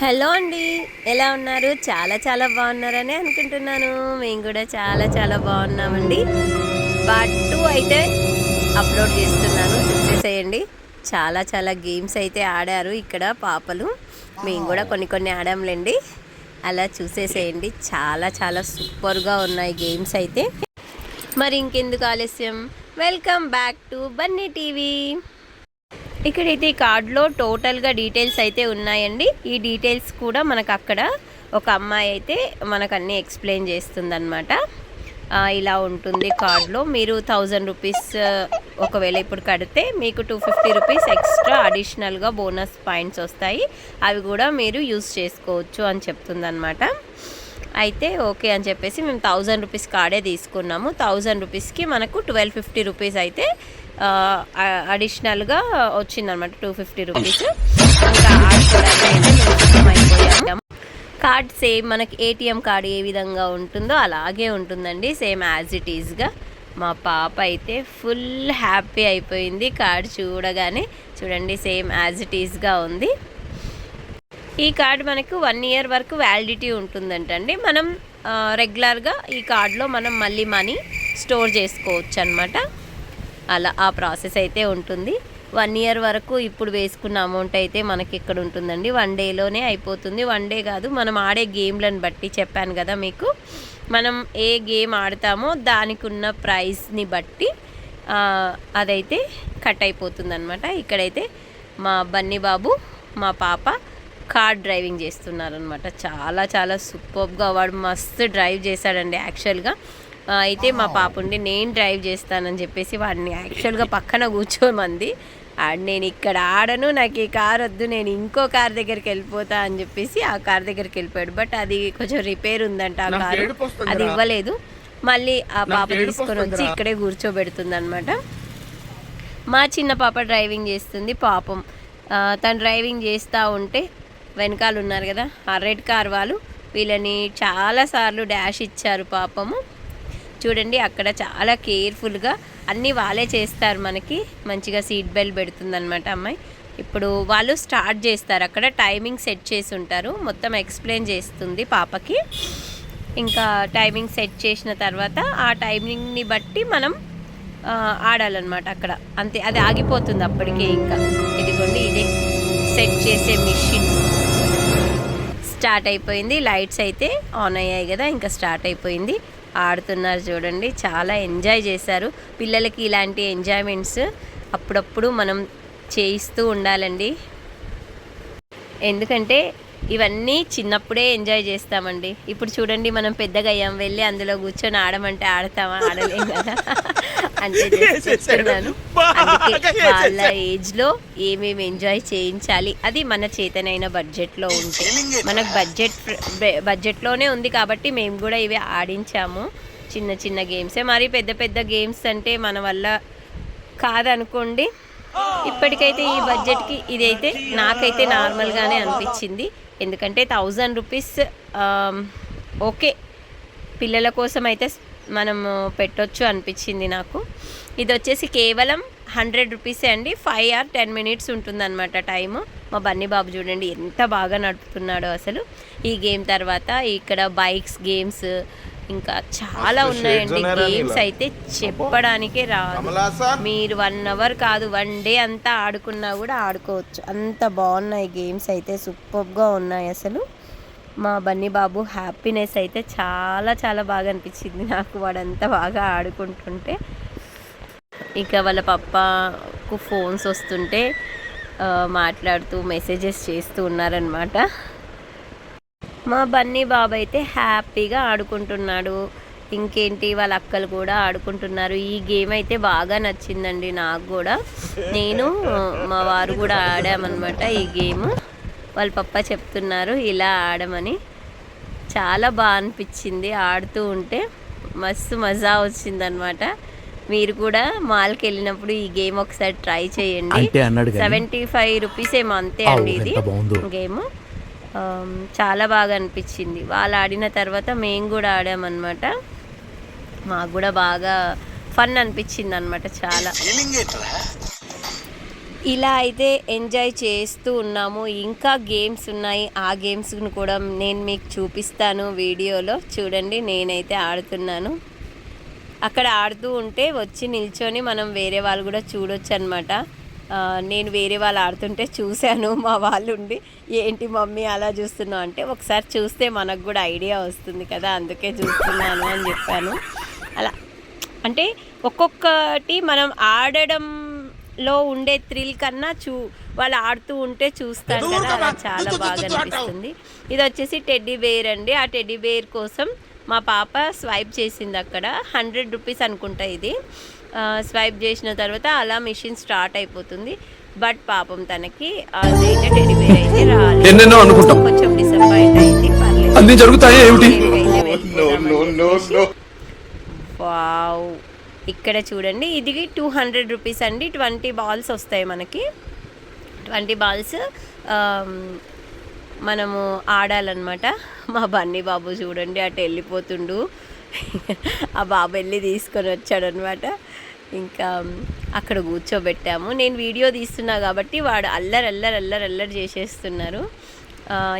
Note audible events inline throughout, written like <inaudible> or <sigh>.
Hello అండి ఎలా ఉన్నారు? చాలా చాలా బాగున్నారని అనుకుంటున్నాను. మేము కూడా చాలా చాలా బాగున్నామండి. పార్ట్ టూ అయితే అప్లోడ్ చేస్తున్నాను. చూసేసేయండి. చాలా చాలా గేమ్స్ అయితే ఆడారు ఇక్కడ పాపలు. మేము కూడా కొన్ని కొన్ని ఆడాంలేండి. అలా చూసేసేయండి. చాలా చాలా సూపర్గా ఉన్నాయి గేమ్స్ అయితే. మరి ఇంకెందుకు ఆలస్యం? Welcome back to Bunny TV ఇక్కడైతే ఈ కార్డులో టోటల్గా డీటెయిల్స్ అయితే ఉన్నాయండి. ఈ డీటెయిల్స్ కూడా మనకు అక్కడ ఒక అమ్మాయి అయితే మనకు అన్నీ ఎక్స్ప్లెయిన్ చేస్తుందన్నమాట. ఇలా ఉంటుంది కార్డులో. మీరు థౌజండ్ రూపీస్ ఒకవేళ ఇప్పుడు కడితే మీకు టూ ఫిఫ్టీ రూపీస్ ఎక్స్ట్రా అడిషనల్గా బోనస్ పాయింట్స్ వస్తాయి. అవి కూడా మీరు యూస్ చేసుకోవచ్చు అని చెప్తుందన్నమాట. అయితే ఓకే అని చెప్పేసి మేము థౌజండ్ రూపీస్ కార్డే తీసుకున్నాము. థౌజండ్ రూపీస్కి మనకు ట్వెల్వ్ ఫిఫ్టీ రూపీస్ అయితే అడిషనల్గా వచ్చిందనమాట టూ ఫిఫ్టీ రూపీస్. ఇంకా అయితే అయిపోయాము కార్డ్ సేమ్ మనకి ఏటీఎం కార్డ్ ఏ విధంగా ఉంటుందో అలాగే ఉంటుందండి సేమ్ యాజ్ ఇట్ ఈజ్గా. మా పాప అయితే ఫుల్ హ్యాపీ అయిపోయింది కార్డ్ చూడగానే. చూడండి సేమ్ యాజ్ ఇట్ ఈజ్గా ఉంది. ఈ కార్డ్ మనకు వన్ ఇయర్ వరకు వ్యాలిడిటీ ఉంటుందంటండి. మనం రెగ్యులర్గా ఈ కార్డ్లో మనం మళ్ళీ మనీ స్టోర్ చేసుకోవచ్చు అనమాట అలా ఆ ప్రాసెస్ అయితే ఉంటుంది. వన్ ఇయర్ వరకు ఇప్పుడు వేసుకున్న అమౌంట్ అయితే మనకి ఇక్కడ ఉంటుందండి. వన్ డేలోనే అయిపోతుంది. వన్ డే కాదు మనం ఆడే గేమ్లను బట్టి చెప్పాను కదా మీకు. మనం ఏ గేమ్ ఆడతామో దానికి ఉన్న ప్రైస్ని బట్టి అదైతే కట్ అయిపోతుంది అనమాట ఇక్కడైతే మా బన్నీ బాబు మా పాప కార్ డ్రైవింగ్ చేస్తున్నారనమాట చాలా చాలా సూపర్గా వాడు మస్తు డ్రైవ్ చేశాడండి యాక్చువల్గా. అయితే మా పాప ఉండి నేను డ్రైవ్ చేస్తానని చెప్పేసి వాడిని యాక్చువల్గా పక్కన కూర్చోమంది. నేను ఇక్కడ ఆడను నాకు ఈ కార్ వద్దు నేను ఇంకో కార్ దగ్గరికి వెళ్ళిపోతా అని చెప్పేసి ఆ కార్ దగ్గరికి వెళ్ళిపోయాడు. బట్ అది కొంచెం రిపేర్ ఉందంట ఆ కారు. అది ఇవ్వలేదు. మళ్ళీ ఆ పాప తీసుకొని వచ్చి. ఇక్కడే కూర్చోబెడుతుంది అనమాట మా చిన్న పాప డ్రైవింగ్ చేస్తుంది పాపం. తను డ్రైవింగ్ చేస్తూ ఉంటే వెనకాల ఉన్నారు కదా ఆ రెడ్ కార్ వాళ్ళు వీళ్ళని చాలాసార్లు డాష్ ఇచ్చారు పాపము. చూడండి అక్కడ చాలా కేర్ఫుల్గా అన్నీ వాళ్ళే చేస్తారు మనకి. మంచిగా సీట్ బెల్ట్ పెడుతుందనమాట అమ్మాయి. ఇప్పుడు వాళ్ళు స్టార్ట్ చేస్తారు అక్కడ టైమింగ్ సెట్ చేసి ఉంటారు. మొత్తం ఎక్స్ప్లెయిన్ చేస్తుంది పాపకి. ఇంకా టైమింగ్ సెట్ చేసిన తర్వాత ఆ టైమింగ్ని బట్టి మనం ఆడాలన్నమాట అక్కడ. అంతే అది ఆగిపోతుంది అప్పటికే ఇంకా. ఇదిగోండి ఇదే సెట్ చేసే మిషన్. స్టార్ట్ అయిపోయింది. లైట్స్ అయితే ఆన్ అయ్యాయి కదా ఇంకా స్టార్ట్ అయిపోయింది. ఆడుతున్నారు చూడండి చాలా ఎంజాయ్ చేశారు. పిల్లలకి ఇలాంటి ఎంజాయ్మెంట్స్ అప్పుడప్పుడు మనం చేయిస్తూ ఉండాలండి. ఎందుకంటే ఇవన్నీ చిన్నప్పుడే ఎంజాయ్ చేస్తామండి. ఇప్పుడు చూడండి మనం పెద్దగా అయ్యాం వెళ్ళి అందులో కూర్చొని ఆడమంటే ఆడతామా ఆడలేం కదా. <laughs> అందుకే వాళ్ళ ఏజ్లో ఏమేమి ఎంజాయ్ చేయించాలి అది మన చేతనైన బడ్జెట్లో ఉంటే. మనకు బడ్జెట్ బడ్జెట్లోనే ఉంది కాబట్టి మేము కూడా ఇవి ఆడించాము. చిన్న చిన్న గేమ్సే మరి పెద్ద పెద్ద గేమ్స్ అంటే మన వల్ల కాదనుకోండి ఇప్పటికైతే ఈ బడ్జెట్కి ఇదైతే నాకైతే నార్మల్గానే అనిపించింది. ఎందుకంటే థౌజండ్ రూపీస్ ఓకే. పిల్లల కోసం అయితే మనం పెట్టొచ్చు అనిపించింది నాకు. ఇది వచ్చేసి కేవలం హండ్రెడ్ రూపీసే అండి. ఫైవ్ ఆర్ టెన్ మినిట్స్ ఉంటుందన్నమాట టైము. మా బన్నీ బాబు చూడండి ఎంత బాగా నడుపుతున్నాడో అసలు. ఈ గేమ్ తర్వాత ఇక్కడ బైక్స్ గేమ్స్ ఇంకా చాలా ఉన్నాయండి. గేమ్స్? అయితే చెప్పడానికే రాదు. మీరు వన్ అవర్ కాదు వన్ డే అంతా ఆడుకున్నా కూడా ఆడుకోవచ్చు. అంత బాగున్నాయి గేమ్స్ అయితే. సూపర్గా ఉన్నాయి అసలు. మా బన్నీ బాబు హ్యాపీనెస్ అయితే చాలా చాలా బాగా అనిపించింది నాకు. వాడంతా బాగా ఆడుకుంటుంటే ఇక వాళ్ళ పప్పకు ఫోన్స్ వస్తుంటే మాట్లాడుతూ మెసేజెస్ చేస్తూ ఉన్నారనమాట మా బన్నీ బాబు అయితే హ్యాపీగా ఆడుకుంటున్నాడు. ఇంకేంటి వాళ్ళ అక్కలు కూడా ఆడుకుంటున్నారు. ఈ గేమ్ అయితే బాగా నచ్చిందండి నాకు కూడా. నేను మా వారు కూడా ఆడామన్నమాట ఈ గేమ్ వాళ్ళ పప్ప చెప్తున్నారు ఇలా ఆడమని. చాలా బాగా అనిపించింది. ఆడుతూ ఉంటే మస్తు మజా వచ్చిందనమాట మీరు కూడా మాల్కి వెళ్ళినప్పుడు ఈ గేమ్ ఒకసారి ట్రై చేయండి. అంటే అన్నాడు కానీ సెవెంటీ ఫైవ్ రూపీస్ ఏమో అంతే అండి ఇది. గేమ్. చాలా బాగా అనిపించింది. వాళ్ళు ఆడిన తర్వాత మేము కూడా ఆడామన్నమాట. మాకు కూడా బాగా ఫన్ అనిపించింది అనమాట చాలా ఇలా అయితే ఎంజాయ్ చేస్తూ ఉన్నాము. ఇంకా గేమ్స్ ఉన్నాయి. ఆ గేమ్స్ని కూడా నేను మీకు చూపిస్తాను వీడియోలో. చూడండి నేనైతే ఆడుతున్నాను. అక్కడ ఆడుతూ ఉంటే వచ్చి నిల్చొని మనం వేరే వాళ్ళు కూడా చూడొచ్చు అనమాట నేను వేరే వాళ్ళు ఆడుతుంటే చూశాను మా వాళ్ళు ఉండి. ఏంటి మమ్మీ అలా చూస్తున్నావు? అంటే ఒకసారి చూస్తే మనకు కూడా ఐడియా వస్తుంది కదా అందుకే చూస్తున్నాను అని చెప్పాను. అలా అంటే ఒక్కొక్కటి మనం ఆడడం ఆడడంలో ఉండే థ్రిల్ కన్నా చూ వాళ్ళు ఆడుతూ ఉంటే చూస్తాం కదా అలా చాలా బాగా అనిపిస్తుంది. ఇది వచ్చేసి టెడ్డీ బేర్ అండి. ఆ టెడ్డీ బేర్ కోసం మా పాప స్వైప్ చేసింది అక్కడ. హండ్రెడ్ రూపీస్ అనుకుంటా ఇది. ఆ, స్వైప్ చేసిన తర్వాత అలా మిషన్ స్టార్ట్ అయిపోతుంది. బట్ పాపం తనకి అదైతే టెడ్డీ బేర్ అయితే రాలేదు. కొంచెం డిసప్పాయింట్ అయింది పర్లేదు. వావ్. ఇక్కడ చూడండి. ఇది టూ హండ్రెడ్ రూపీస్ అండి. ట్వంటీ బాల్స్ వస్తాయి మనకి. ట్వంటీ బాల్స్ మనము ఆడాలన్నమాట. మా బన్నీ బాబు చూడండి అటు వెళ్ళిపోతుండు. ఆ బాబు వెళ్ళి తీసుకొని వచ్చాడనమాట ఇంకా అక్కడ కూర్చోబెట్టాము. నేను వీడియో తీస్తున్నా కాబట్టి వాడు అల్లరి అల్లరి అల్లరి అల్లరి చేసేస్తున్నారు.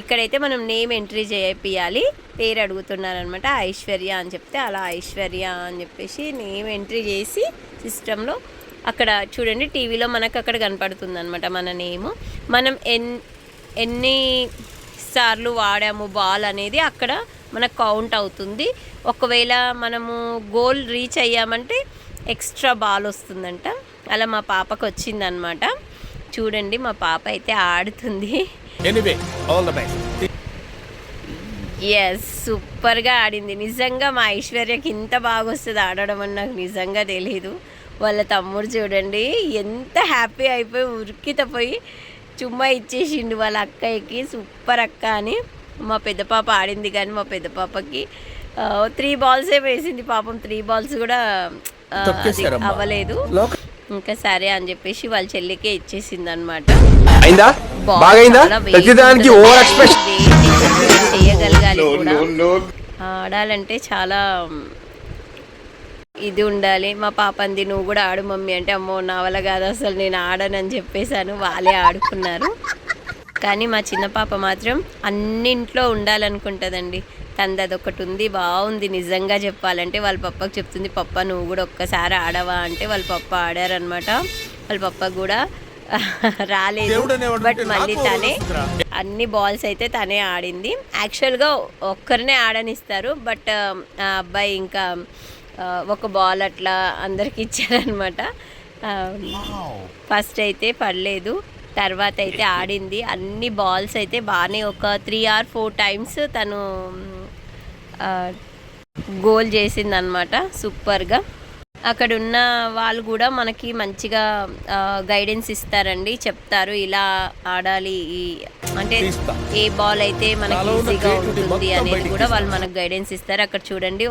ఇక్కడైతే మనం నేమ్ ఎంట్రీ చేయించాలి పేరు అడుగుతున్నారనమాట ఐశ్వర్య అని చెప్తే అలా ఐశ్వర్య అని చెప్పేసి నేమ్ ఎంట్రీ చేసి సిస్టంలో అక్కడ చూడండి టీవీలో మనకు అక్కడ కనపడుతుంది అనమాట మన నేమ్. మనం ఎన్ ఎన్ని సార్లు వాడాము బాల్ అనేది అక్కడ మనకు కౌంట్ అవుతుంది. ఒకవేళ మనము గోల్ రీచ్ అయ్యామంటే ఎక్స్ట్రా బాల్ వస్తుందంట. అలా మా పాపకు వచ్చిందనమాట చూడండి మా పాప అయితే ఆడుతుంది. Anyway all the best yes సూపర్గా ఆడింది నిజంగా మా ఐశ్వర్యకి ఇంత బాగా వస్తుంది ఆడడం అని నాకు నిజంగా తెలీదు వాళ్ళ తమ్ముడు చూడండి ఎంత హ్యాపీ అయిపోయి ఉరికితపోయి చుమ్మా ఇచ్చేసిండు వాళ్ళ అక్కయ్యకి సూపర్ అక్క అని మా పెద్ద పాప ఆడింది కానీ మా పెద్ద పాపకి త్రీ బాల్సే వేసింది పాపం. త్రీ బాల్స్ కూడా తొక్కేశారమ్మా. అవ్వలేదు ఇంకా సరే అని చెప్పేసి వాళ్ళ చెల్లికే ఇచ్చేసింది అనమాట చేయగలగాలి కూడా. ఆడాలంటే చాలా ఇది ఉండాలి. మా పాప అంది నువ్వు కూడా ఆడు మమ్మీ అంటే అమ్మో నా వల్ల కాదు అసలు నేను ఆడనని చెప్పేశాను. వాళ్ళే ఆడుకున్నారు. కానీ మా చిన్న పాప మాత్రం అన్నింట్లో ఉండాలనుకుంటుందండి. తనది అదొకటి ఉంది బాగుంది నిజంగా చెప్పాలంటే వాళ్ళ పప్పకు చెప్తుంది పప్ప నువ్వు కూడా ఒక్కసారి ఆడవా? అంటే వాళ్ళ పప్ప ఆడారనమాట వాళ్ళ పప్ప కూడా <laughs> రాలేదు బట్ మళ్ళీ తనే. అన్ని బాల్స్ అయితే తనే ఆడింది. యాక్చువల్గా ఒక్కరినే ఆడనిస్తారు బట్ ఆ అబ్బాయి ఇంకా ఒక బాల్ అట్లా అందరికి ఇచ్చారనమాట ఫస్ట్ అయితే పడలేదు తర్వాత అయితే ఆడింది. అన్ని బాల్స్ అయితే బాగానే ఒక త్రీ ఆర్ ఫోర్ టైమ్స్ తను గోల్ చేసిందనమాట సూపర్గా అక్కడ ఉన్న వాళ్ళు కూడా మనకి మంచిగా గైడెన్స్ ఇస్తారండి చెప్తారు ఇలా ఆడాలి అంటే. ఏ బాల్ అయితే మనకి ఈజీగా ఉంటుంది అనేది కూడా వాళ్ళు. మనకు గైడెన్స్ ఇస్తారు అక్కడ చూడండి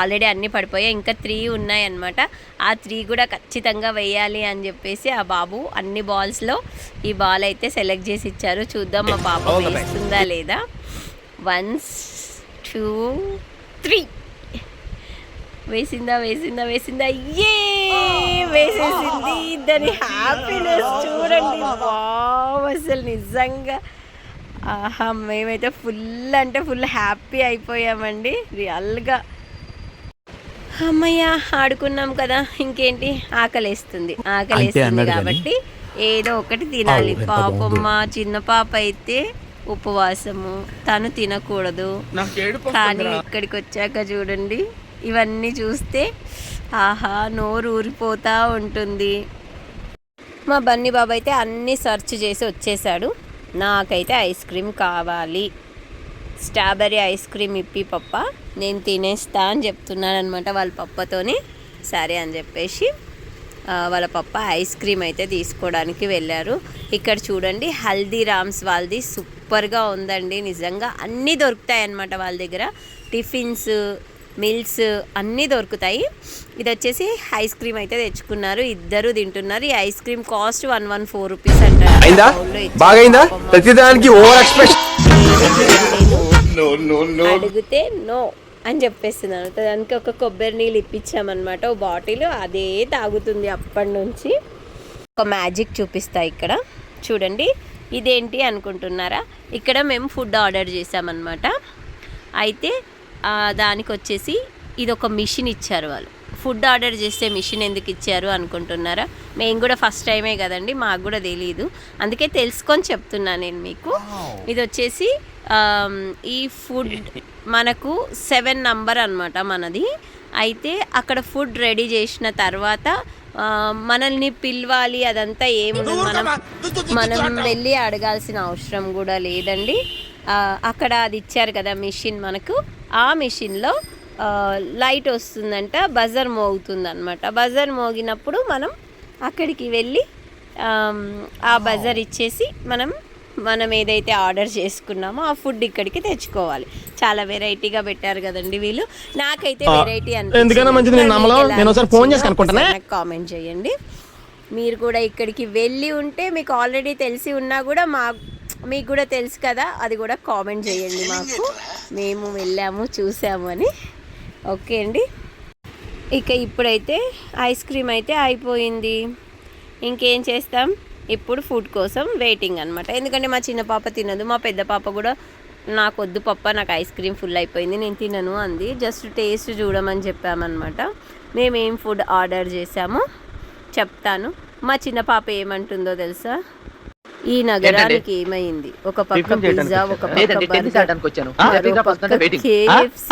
ఆల్రెడీ అన్ని పడిపోయాయి ఇంకా త్రీ ఉన్నాయి అన్నమాట ఆ త్రీ కూడా ఖచ్చితంగా వేయాలి అని చెప్పేసి ఆ బాబు అన్ని బాల్స్లో ఈ బాల్ అయితే సెలెక్ట్ చేసి ఇచ్చారు చూద్దాం మా పాప. వేస్తుందా లేదా వన్స్ టూ త్రీ వేసిందా వేసిందా వేసిందా? ఏ వేసేసింది. దాని హ్యాపీనెస్ చూడండి. వావ్ అసలు నిజంగా. ఆహా మేమైతే ఫుల్ అంటే ఫుల్ హ్యాపీ అయిపోయామండి. రియల్గా అమ్మయ్య ఆడుకున్నాం కదా. ఇంకేంటి? ఆకలేస్తుంది. ఆకలేస్తుంది కాబట్టి ఏదో ఒకటి తినాలి. అవు, ఎంత పాపం బాగుందో. మా చిన్న పాప అయితే ఉపవాసము. తను తినకూడదు. కానీ. ఇక్కడికి వచ్చాక చూడండి ఇవన్నీ చూస్తే ఆహా నోరు ఊరిపోతా ఉంటుంది. మా బన్నీ బాబు అయితే అన్నీ సెర్చ్ చేసి వచ్చేసాడు. నాకైతే ఐస్ క్రీమ్ కావాలి. స్ట్రాబెర్రీ ఐస్ క్రీమ్ ఇప్పి పప్ప. నేను తినేస్తా అని చెప్తున్నాను అనమాట వాళ్ళ పప్పతోని. సరే అని చెప్పేసి వాళ్ళ పప్ప ఐస్ క్రీమ్ అయితే తీసుకోవడానికి వెళ్ళారు. ఇక్కడ చూడండి హల్దీరామ్స్ వాళ్ళది సూపర్గా ఉందండి. నిజంగా అన్నీ దొరుకుతాయి అన్నమాట వాళ్ళ దగ్గర. టిఫిన్స్ మిల్స్ అన్నీ దొరుకుతాయి. ఇది వచ్చేసి ఐస్ క్రీమ్ అయితే తెచ్చుకున్నారు. ఇద్దరు తింటున్నారు. ఈ ice cream cost one one four rupees అంటారు అడిగితే నో అని చెప్పేస్తున్నాను దానికి ఒక కొబ్బరి నీళ్ళు ఇప్పించామన్నమాట. ఓ బాటిల్ అదే తాగుతుంది అప్పటి నుంచి. ఒక మ్యాజిక్ చూపిస్తా ఇక్కడ. చూడండి ఇదేంటి అనుకుంటున్నారా? ఇక్కడ మేము ఫుడ్ ఆర్డర్ చేసామన్నమాట అయితే దానికి వచ్చేసి ఇది ఒక మిషన్ ఇచ్చారు వాళ్ళు. ఫుడ్ ఆర్డర్ చేస్తే మిషన్ ఎందుకు ఇచ్చారు అనుకుంటున్నారా? మేము కూడా ఫస్ట్ టైమే కదండి మాకు కూడా తెలియదు అందుకే తెలుసుకొని చెప్తున్నా నేను మీకు. ఇది వచ్చేసి ఈ ఫుడ్ మనకు సెవెన్ నంబర్ అన్నమాట మనది. అయితే అక్కడ ఫుడ్ రెడీ చేసిన తర్వాత మనల్ని పిలవాలి అదంతా ఏముండదు. మనం మనం వెళ్ళి అడగాల్సిన అవసరం కూడా లేదండి. అక్కడ అది ఇచ్చారు కదా మిషన్ మనకు. ఆ మిషన్లో లైట్ వస్తుందంట బజర్ మోగుతుంది అనమాట బజర్ మోగినప్పుడు మనం అక్కడికి వెళ్ళి ఆ బజర్ ఇచ్చేసి మనం మనం ఏదైతే ఆర్డర్ చేసుకున్నామో ఆ ఫుడ్ ఇక్కడికి తెచ్చుకోవాలి. చాలా వెరైటీగా పెట్టారు కదండి వీళ్ళు. నాకైతే వెరైటీ కనుక్కుంటానే. కామెంట్ చేయండి. మీరు కూడా ఇక్కడికి వెళ్ళి ఉంటే మీకు ఆల్రెడీ తెలిసి ఉన్నా కూడా మా మీకు కూడా తెలుసు కదా అది కూడా కామెంట్ చేయండి మాకు. మేము వెళ్ళాము చూసాము అని. ఓకే అండి. ఇక ఇప్పుడైతే ఐస్ క్రీమ్ అయితే అయిపోయింది. ఇంకేం చేస్తాం? ఇప్పుడు ఫుడ్ కోసం వెయిటింగ్ అనమాట ఎందుకంటే మా చిన్న పాప తినదు మా పెద్ద పాప కూడా నాకు వద్దు పప్ప నాకు ఐస్ క్రీమ్ ఫుల్ అయిపోయింది నేను తినను అంది. జస్ట్ టేస్ట్ చూడమని చెప్పామన్నమాట. మేము ఏం ఫుడ్ ఆర్డర్ చేసామో చెప్తాను. మా చిన్న పాప ఏమంటుందో తెలుసా? ఈ నగరానికి ఏమైంది? ఒక పక్క పిజ్జా ఒక. పక్క బర్గర్ ఆడడానికి <laughs> వచ్చాను. మరో హ్యాపీగా పక్క వస్తుంటే వెయిటింగ్. KFC.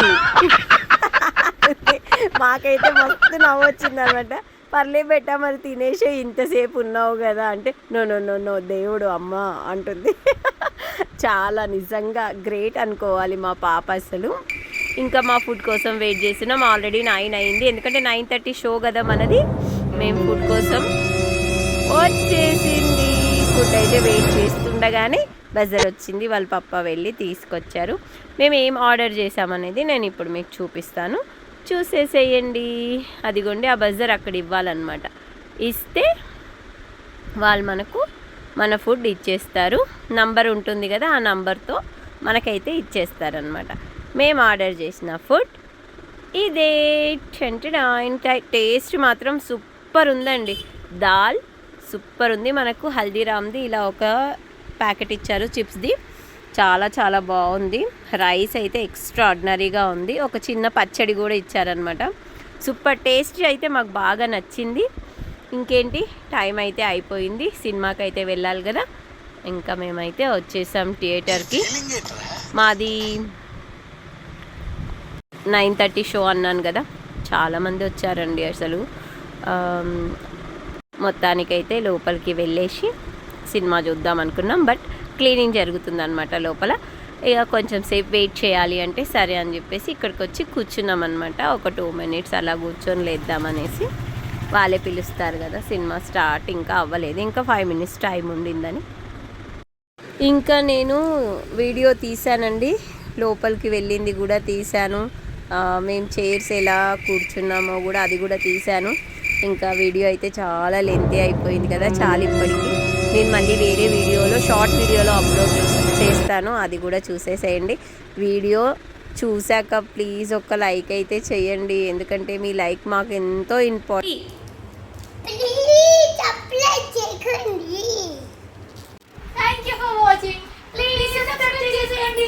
మాకైతే మస్తు నవ్వొచ్చింది అనమాట పర్లే బెట్ట మరి తినేసే ఇంతసేపు ఉన్నావు కదా అంటే నో నో నో నో దేవుడు అమ్మ అంటుంది. చాలా నిజంగా గ్రేట్ అనుకోవాలి మా పాప అసలు. ఇంకా మా ఫుడ్ కోసం వెయిట్ చేస్తున్నాం. ఆల్రెడీ నైన్ అయింది. ఎందుకంటే నైన్ థర్టీ షో కదా మనది. మేము ఫుడ్ కోసం వచ్చేసింది. ఫుడ్ అయితే వెయిట్ చేస్తుండగానే బజర్ వచ్చింది. వాళ్ళ పప్ప వెళ్ళి తీసుకొచ్చారు. మేము ఏం ఆర్డర్ చేసామనేది నేను ఇప్పుడు మీకు చూపిస్తాను. చూసేసేయండి. అదిగోండి ఆ బజర్ అక్కడ ఇవ్వాలన్నమాట. ఇస్తే వాళ్ళు మనకు మన ఫుడ్ ఇచ్చేస్తారు. నంబర్ ఉంటుంది కదా ఆ నంబర్తో మనకైతే ఇచ్చేస్తారనమాట మేము ఆర్డర్ చేసిన ఫుడ్ ఇదే. టెంటడాయిన్ టేస్ట్ మాత్రం సూపర్ ఉందండి దాల్ సూపర్ ఉంది మనకు హల్దీరామ్ది ఇలా ఒక ప్యాకెట్ ఇచ్చారు చిప్స్ది. చాలా చాలా బాగుంది. రైస్ అయితే ఎక్స్ట్రాడినరీగా ఉంది. ఒక చిన్న పచ్చడి కూడా ఇచ్చారనమాట సూపర్ టేస్ట్ అయితే మాకు బాగా నచ్చింది. ఇంకేంటి? టైం అయితే అయిపోయింది. సినిమాకి అయితే వెళ్ళాలి కదా. ఇంకా మేమైతే వచ్చేసాం థియేటర్కి మాది నైన్ థర్టీ షో అన్నాను కదా. చాలామంది వచ్చారండి అసలు. మొత్తానికైతే లోపలికి వెళ్ళేసి సినిమా చూద్దాం అనుకున్నాం. బట్ క్లీనింగ్ జరుగుతుంది అనమాట లోపల. ఇక కొంచెం సేపు వెయిట్ చేయాలి అంటే సరే అని చెప్పేసి ఇక్కడికి వచ్చి కూర్చున్నాం అనమాట ఒక టూ మినిట్స్ అలా కూర్చొని లేద్దామనేసి వాళ్ళే పిలుస్తారు కదా సినిమా స్టార్ట్ ఇంకా అవ్వలేదు. ఇంకా ఫైవ్ మినిట్స్ టైం ఉండిందని. ఇంకా నేను వీడియో తీశానండి. లోపలికి వెళ్ళింది కూడా తీశాను. మేము చైర్స్ ఎలా కూర్చున్నామో కూడా అది కూడా తీశాను. ఇంకా వీడియో అయితే చాలా లెంతీ అయిపోయింది కదా చాలా ఇప్పటికీ. నేను మళ్ళీ వేరే వీడియోలో షార్ట్ వీడియోలో అప్లోడ్ చేస్తాను. అది కూడా చూసేసేయండి. వీడియో చూశాక ప్లీజ్ ఒక లైక్ అయితే చేయండి. ఎందుకంటే మీ లైక్ మాకు ఎంతో ఇంపార్టెంట్. చేసేయండి